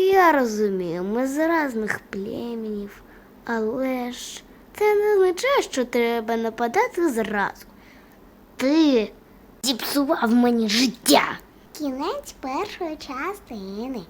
Я розумію, ми з різних племінів, але ж це не означає, що треба нападати зразу. Ти зіпсував мені життя. Кінець першої частини.